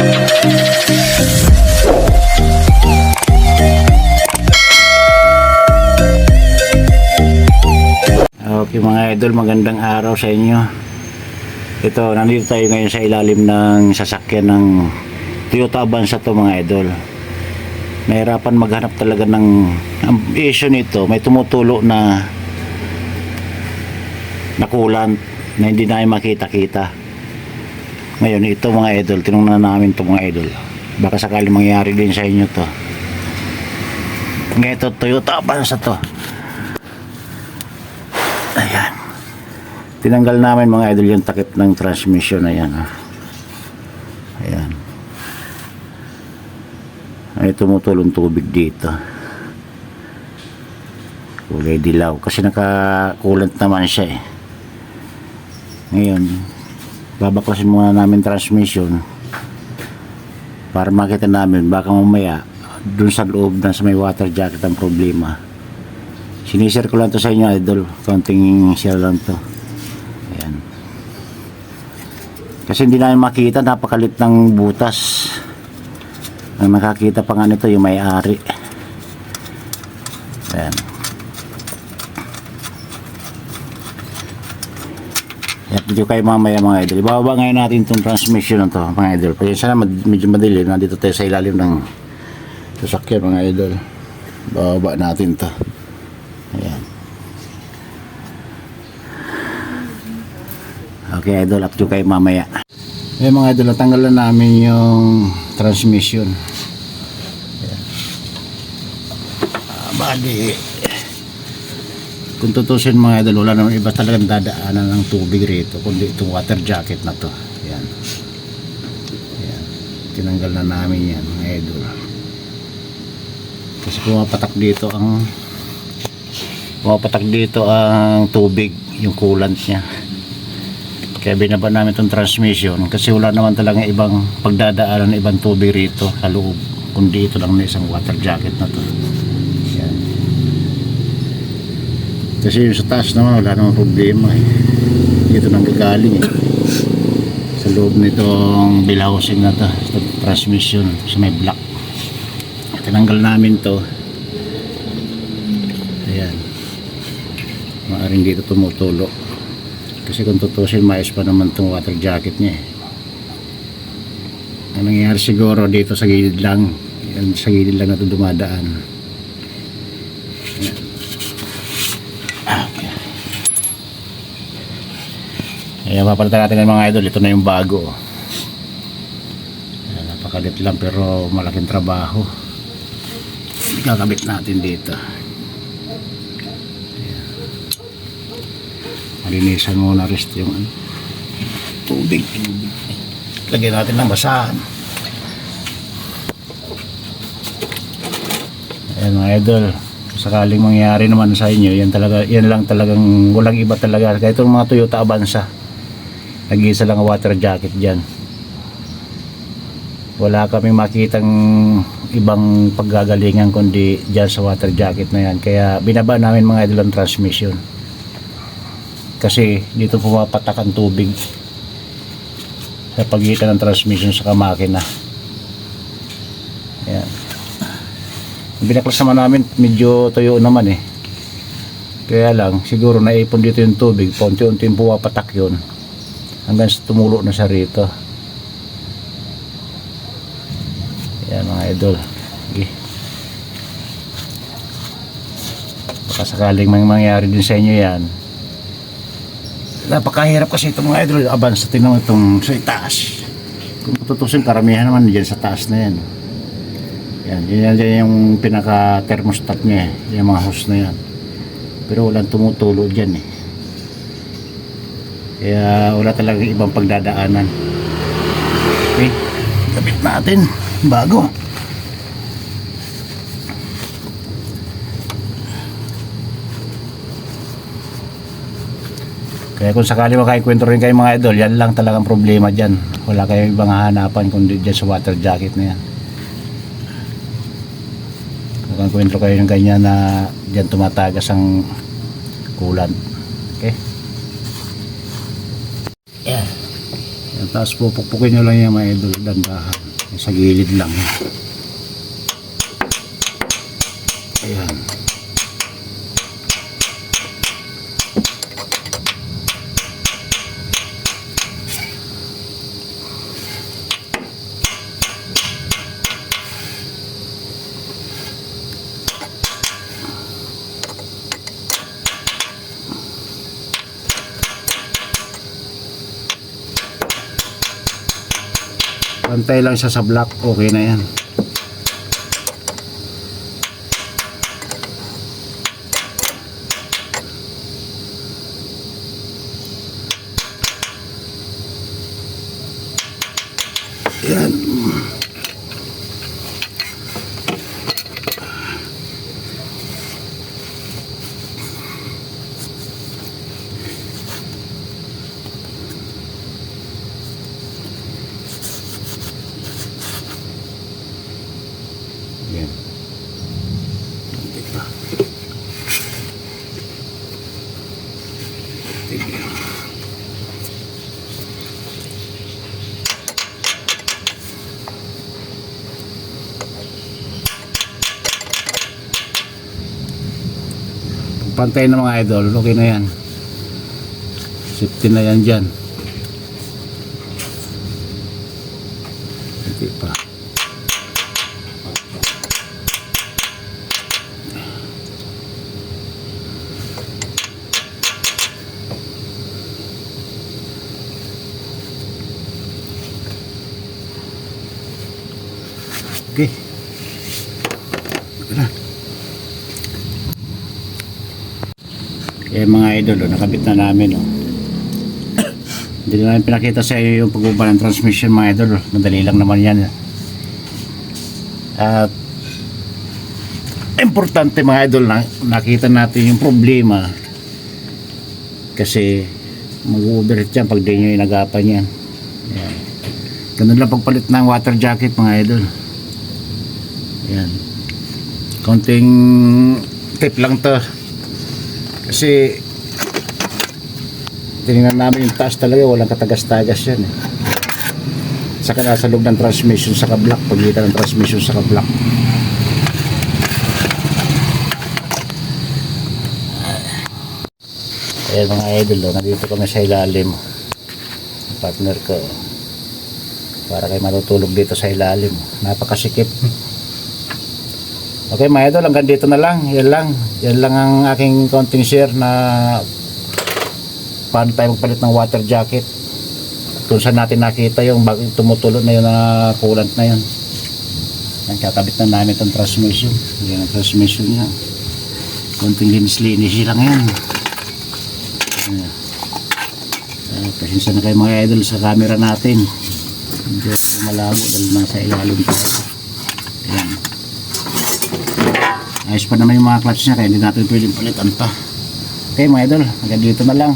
Okay mga idol, magandang araw sa inyo. Ito, nandito tayo ngayon sa ilalim ng sasakyan ng Toyota Avanza to mga idol. Nahirapan maghanap talaga ng ang issue nito, may tumutulo na na coolant na hindi na makita-kita. Ngayon, ito mga idol, tinungnan namin to mga idol. Baka sakali mangyari din sa inyo to. Ngayon, ito, Toyota Avanza to. Ayan. Tinanggal namin mga idol yung takip ng transmission na yan. Ayan. Ay tumutulong tubig dito. Kulay dilaw. Kasi nakakulant naman siya eh. Ngayon, babaklasin muna namin transmission para makita namin baka mamaya dun sa loob na sa may water jacket ang problema. Sinishare ko lang to sa inyo, idol. Konting share lang to. Ayan. Kasi hindi namin makita, napakalit ng butas. Ang nakakita pa nga nito yung may-ari. Ayan. Dito kayo mamaya mga idol. Ibababa ngayon natin itong transmission na to mga idol. Sana med- medyo madali, nandito tayo sa ilalim ng sasakyan mga idol. Bababa natin to. Ayan. Okay, idol. Up to kayo mamaya. Ayan mga idol, natanggalan namin yung transmission. Ayan. Ah, bali, kung tutusin mga idol, wala naman iba talagang dadaanan ng tubig rito, kundi itong water jacket na to. Ayan. Ayan. Tinanggal na namin yan mga idol. Kasi pumapatak dito ang pumapatak dito ang tubig, yung coolant niya. Kaya binaba namin itong transmission kasi wala naman talaga ibang pagdadaanan ng ibang tubig rito sa loob. Kundi ito lang na isang water jacket na to. Yan. Kasi yung sa taas naman wala namang problema eh. Dito nang gagaling eh. Sa loob nitong bill housing na to, sa transmission sa may block. Tinanggal namin to. Ayan. Maaring dito tumutulo. Kasi kung tutusin, maayos pa naman itong water jacket niya eh. Ang nangyayari siguro dito sa gilid lang, sa gilid lang na ito dumadaan. Yan. Ah, Okay. Ayan, papalitan natin ng mga idol. Ito na yung bago. Ayan, napakalit lang pero malaking trabaho. Kakabit natin dito. Malinisan muna rest yung ano, tubig. Lagyan natin ng basahan. Ayan mga idol, sakaling mangyari naman sa inyo, yan talaga, yan lang talagang walang iba talaga. Kahit itong mga Toyota Avanza, nag-iisa lang ang water jacket dyan. Wala kaming makitang ibang paggagalingan kundi dyan sa water jacket na yan. Kaya binaba namin mga idol ang transmission. Kasi dito pumapatak ang tubig sa pagitan ng transmission sa makina. Ayan. Ang binaklas naman namin medyo tuyo naman eh. Kaya lang siguro naipon dito yung tubig. Paunti-unti yung pumapatak yun hanggang sa tumulo na sa rito. Ayan mga idol. Okay. baka sakaling may mangyari din sa inyo yan. Napakahirap kasi itong mga idol. Abans tingnan mo itong sa itaas. Kung tutusin karamihan naman dyan sa taas na yan. Yan, yan, yan yung pinaka thermostat niya eh, yung mga hose na yan. Pero walang tumutulo dyan eh kaya wala talagang ibang pagdadaanan okay kapit natin bago Kaya kung sakali makakikwento rin kayo mga idol, yan lang talagang problema dyan. Wala kayong ibang hahanapan kundi dyan sa water jacket na yan. Kung kwento kayo ng ganyan na dyan tumatagas ang kulan. Okay? Yan. Yan, tapos pupukpukin nyo lang yan mga idol, dandahan. Sa gilid lang. Ayan. Pantay lang siya sa block, okay na. Yan. Yan. Pantay na mga idol, okay na yan. Safety na yan dyan. Hindi pa. Okay. Ito Eh mga idol, oh, nakabit na namin. Oh. Hindi na pinakita sa iyo yung pagbuba ng transmission mga idol. oh. Madali lang naman yan. At importante mga idol na nakita natin yung problema kasi mag-overheat yan pag di nyo inagapan yan. Yan. Ganun lang pagpalit ng water jacket mga idol. Yan. Konting tip lang to. Kasi tinignan namin yung taas talaga, walang katagas-tagas yan eh. Saka nasa loob ng transmission sa kablock, pagitan ng transmission sa kablock. Ayan mga idol, oh, nandito kami sa ilalim. Ang partner ko. Para kayo matutulog dito sa ilalim. Napakasikip. Okay mga idol, hanggang dito na lang. Yan lang. Yan lang ang aking konting share na paano tayo magpalit ng water jacket. Kung saan natin nakita yung bag tumutulo na yun na coolant na yun. Yan, kakabit na namin itong transmission. Yan ang transmission niya. Konting linis-linis lang yan. Ayan. Uh, pasensya na kayo mga idol sa camera natin. Ako malabo dahil nasa ilalim pa. Ayan. Ayos pa naman yung mga clutch niya kaya hindi natin pwedeng palitan pa. Okay mga idol, hanggang dito na lang.